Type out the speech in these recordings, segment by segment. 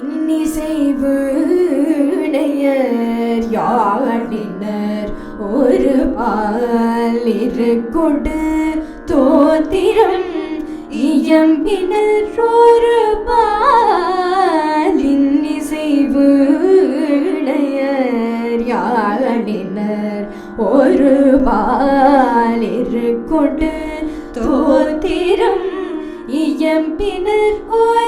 இன்னிசைவுடையர் இடையர் ஒரு பாலிரு கொடு தோத்திரம் இயம்பினர் ஒரு பாலின் இசைவு இடையர் ஒரு பாலிரு கொடு தோத்திரம் இயம்பினர் ஒரு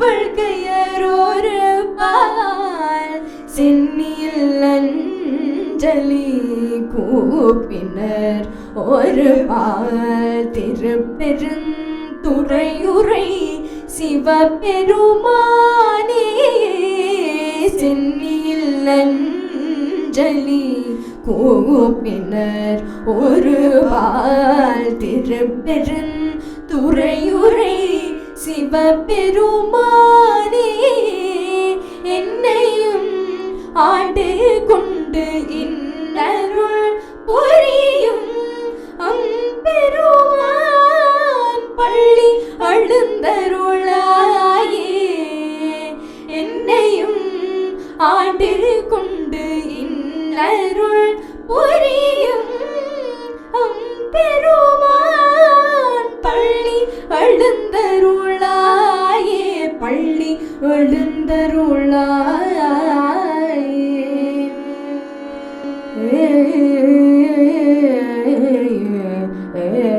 துவழ்கையர் ஒரு பால் சென்னியில் அஞ்சலி கூப்பினர். ஒரு பால் திருப்பெருந்துறையுரை சிவபெருமானே சென்னியில் அஞ்சலி கூப்பினர். ஒரு பால் திருப்பெருந்துறையுரை சிவபெருமானே என்னையும் ஆண்டு கொண்டு இன்னருள் புரியும் அம்பெருமான் பள்ளி அழுந்தருளாயே. என்னையும் ஆண்டு கொண்டு இன்னருள் புரியும் எழுந்தருளாய் ஏ